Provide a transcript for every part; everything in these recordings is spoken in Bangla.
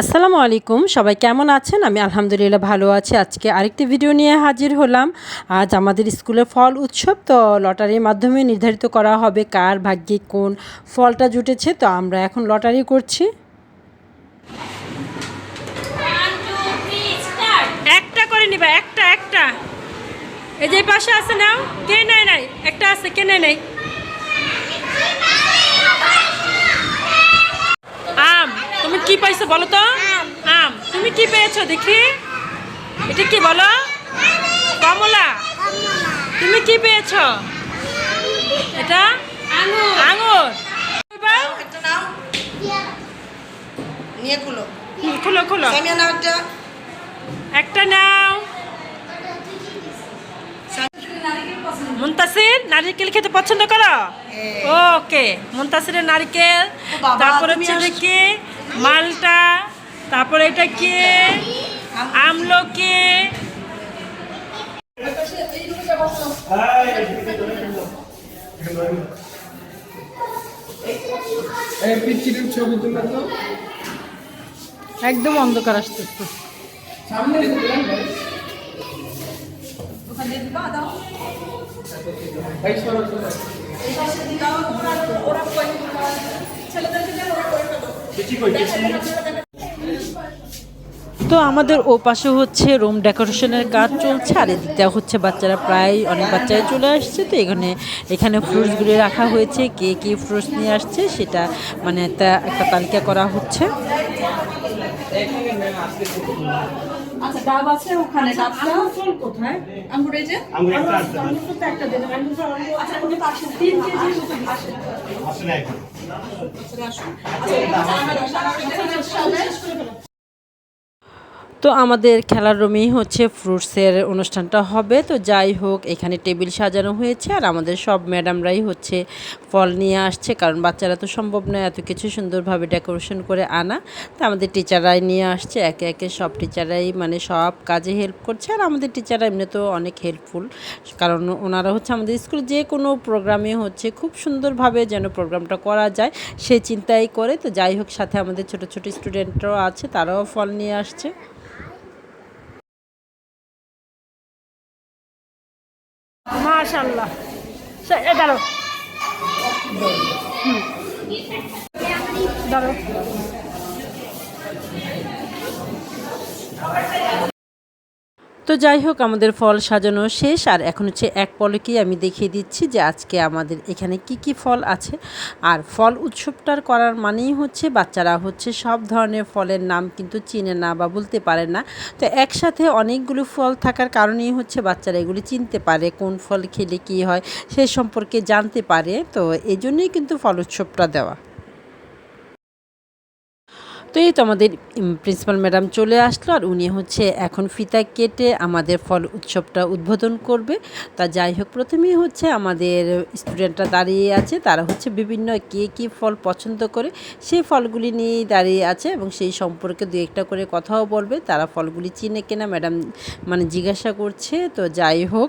আসসালামু আলাইকুম। সবাই কেমন আছেন? আমি আলহামদুলিল্লাহ ভালো আছি। আজকে আরেকটি ভিডিও নিয়ে হাজির হলাম। আজ আমাদের স্কুলে ফল উৎসব, তো লটারির মাধ্যমে নির্ধারিত করা হবে কার ভাগ্যে কোন ফলটা জুটেছে। তো আমরা এখন লটারি করছি। একটা করে নিবা, একটা একটা। এই যে পাশে আছে নাও। কে নেয় নাই? একটা আছে, কে নেয় নাই আম তুমি কি পাইছো বলো তো? আম। তুমি কি পেয়েছ দেখি? এটা কি বলো? কমলা। তুমি কি পেয়েছ? এটা? আঙুর। নিয়ে খুলো। খুলো খুলো। একটা। নাও। মুন্তাসির নারিকেল খেতে পছন্দ করো? হ্যাঁ। ওকে মুন্তাসিরের নারকেল। তারপরে হচ্ছে কি মালটা তারপরে এটা কি? আমলকি একদম অন্ধকার আসতেছে। সামনে তো আমাদের ও পাশে হচ্ছে রুম ডেকোরেশনের কাজ চলছে, আর এদিকটা হচ্ছে বাচ্চারা প্রায় অনেক বাচ্চারা চলে আসছে। তো এখানে এখানে ফ্রুটসগুলি রাখা হয়েছে, কে কে ফ্রুটস নিয়ে আসছে সেটা মানে একটা একটা তালিকা করা হচ্ছে। আচ্ছা ডাব আছে ওখানে ডাবটা ফুল কোথায় আঙ্গুর এই যে আঙ্গুর তো একটা দেন আঙ্গুর আচ্ছা ওটা পাশে 3 কেজি মতো আসে তো আমাদের খেলার রুমেই হচ্ছে ফ্রুটসের অনুষ্ঠানটা হবে। তো যাই হোক, এখানে টেবিল সাজানো হয়েছে আর আমাদের সব ম্যাডামরাই হচ্ছে ফল নিয়ে আসছে, কারণ বাচ্চারা তো সম্ভব নয় এত কিছু সুন্দরভাবে ডেকোরেশন করে আনা। তো আমাদের টিচাররাই নিয়ে আসছে, একে একে সব টিচাররাই মানে সব কাজে হেল্প করছে আর আমাদের টিচাররা এমনি তো অনেক হেল্পফুল, কারণ ওনারা হচ্ছে আমাদের স্কুলে যে কোনো প্রোগ্রামে হচ্ছে খুব সুন্দরভাবে যেন প্রোগ্রামটা করা যায় সেই চিন্তাই করে। তো যাই হোক, সাথে আমাদের ছোট ছোট স্টুডেন্টরাও আছে, তারাও ফল নিয়ে আসছে। মাশাল্লাহ দাঁড়ো। দাঁড়ো তো যাই হোক, আমাদের ফল সাজানো শেষ। আর এখন হচ্ছে এক পলকেই আমি দেখিয়ে দিচ্ছি যে আজকে আমাদের এখানে কি কি ফল আছে। আর ফল উৎসবটার করার মানেই হচ্ছে বাচ্চারা হচ্ছে সব ধরনের ফলের নাম কিন্তু চিনে না বা বলতে পারে না। তো একসাথে অনেকগুলো ফল থাকার কারণেই হচ্ছে বাচ্চারা এগুলি চিনতে পারে, কোন ফল খেলে কি হয়, সে সম্পর্কে জানতে পারে। তো এই জন্যই কিন্তু ফল উৎসবটা দেওয়া। তো এই তো আমাদের প্রিন্সিপাল ম্যাডাম চলে আসলো আর উনি হচ্ছে এখন ফিতা কেটে আমাদের ফল উৎসবটা উদ্বোধন করবে। তা যাই হোক, প্রথমেই হচ্ছে আমাদের স্টুডেন্টরা দাঁড়িয়ে আছে, তারা হচ্ছে বিভিন্ন কে কী ফল পছন্দ করে, সেই ফলগুলি নিয়েই দাঁড়িয়ে আছে এবং সেই সম্পর্কে দু একটা করে কথাও বলবে। তারা ফলগুলি চিনে কেনা ম্যাডাম মানে জিজ্ঞাসা করছে। তো যাই হোক,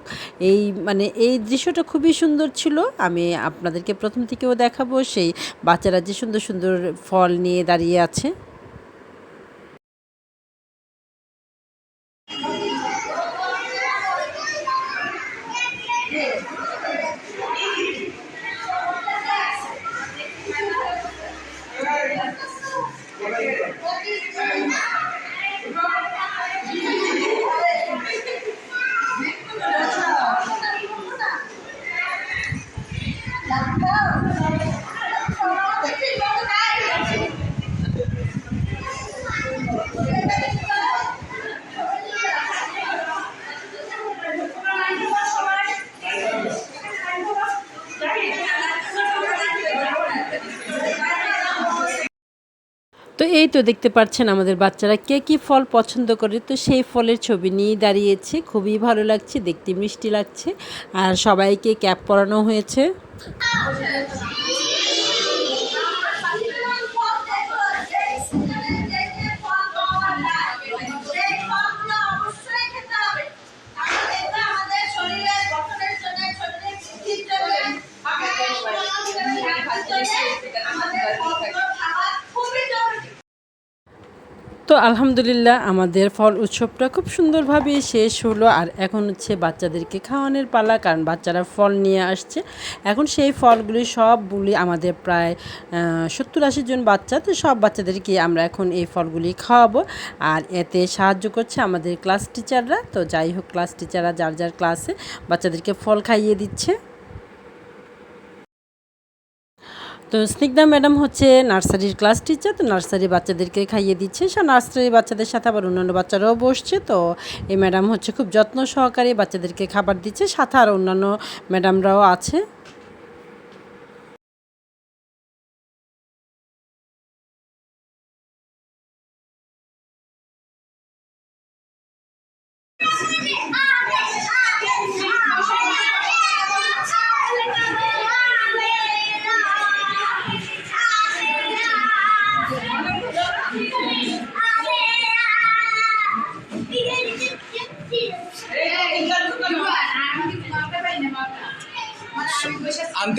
এই মানে এই দৃশ্যটা খুবই সুন্দর ছিল। আমি আপনাদেরকে প্রথম থেকেও দেখাবো, সেই বাচ্চারা যে সুন্দর সুন্দর ফল নিয়ে দাঁড়িয়ে আছে। Yeah. এই তো দেখতে পাচ্ছেন আমাদের বাচ্চারা কে কি ফল পছন্দ করে। তো সেই ফলের ছবি নিয়ে দাঁড়িয়েছে। খুবই ভালো লাগছে, দেখতে মিষ্টি লাগছে। আর সবাইকে ক্যাপ পরানো হয়েছে। তো আলহামদুলিল্লাহ আমাদের ফল উৎসবটা খুব সুন্দরভাবে শেষ হলো আর এখন হচ্ছে বাচ্চাদেরকে খাওয়ানোর পালা, কারণ বাচ্চারা ফল নিয়ে আসছে। এখন সেই ফলগুলি সবগুলি আমাদের প্রায় সত্তর আশি জন বাচ্চা, তো সব বাচ্চাদেরকে আমরা এখন এই ফলগুলি খাওয়াবো। আর এতে সাহায্য করছে আমাদের ক্লাস টিচাররা। তো যাই হোক, ক্লাস টিচাররা যার যার ক্লাসে বাচ্চাদেরকে ফল খাইয়ে দিচ্ছে। তো স্নিগ্ধা ম্যাডাম হচ্ছে নার্সারির ক্লাস টিচার, তো নার্সারি বাচ্চাদেরকে খাইয়ে দিচ্ছে। সে নার্সারি বাচ্চাদের সাথে আবার অন্যান্য বাচ্চারাও বসছে, তো এই ম্যাডাম হচ্ছে খুব যত্ন সহকারে বাচ্চাদেরকে খাবার দিচ্ছে, সাথে আর অন্যান্য ম্যাডামরাও আছে।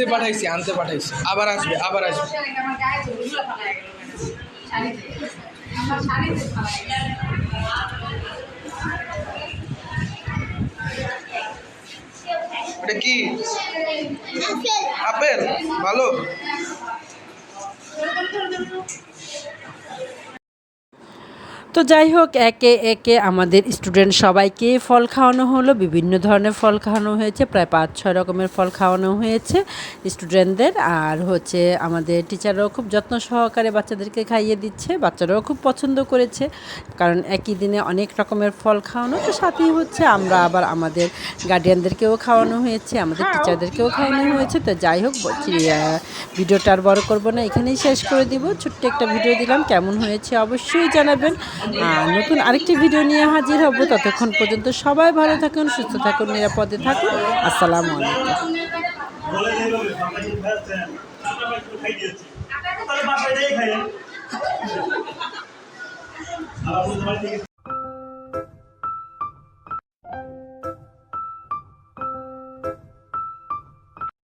পাঠাইছি আনতে পাঠাইছি। আবার আসবে আবার আসবে। এটা কি? আপেল। ভালো। তো যাই হোক একে একে আমাদের স্টুডেন্ট সবাইকে ফল খাওয়ানো হলো। বিভিন্ন ধরনের ফল খাওয়ানো হয়েছে প্রায় পাঁচ ছয় রকমের ফল খাওয়ানো হয়েছে স্টুডেন্টদের আর হচ্ছে আমাদের টিচাররাও খুব যত্ন সহকারে বাচ্চাদেরকে খাইয়ে দিচ্ছে বাচ্চারাও খুব পছন্দ করেছে। কারণ একই দিনে অনেক রকমের ফল খাওয়ানো তো সাথেই হচ্ছে আমরা আবার আমাদের গার্ডিয়ানদেরকেও খাওয়ানো হয়েছে আমাদের টিচারদেরকেও খাওয়ানো হয়েছে। তো যাই হোক ভিডিওটা আর বড় করব না এখানেই শেষ করে দিব। ছোট্ট একটা ভিডিও দিলাম কেমন হয়েছে অবশ্যই জানাবেন। নতুন আরেকটি ভিডিও নিয়ে হাজির হব। ততক্ষণ পর্যন্ত সবাই ভালো থাকুন, সুস্থ থাকুন, নিরাপদে থাকুন। আসসালামু আলাইকুম।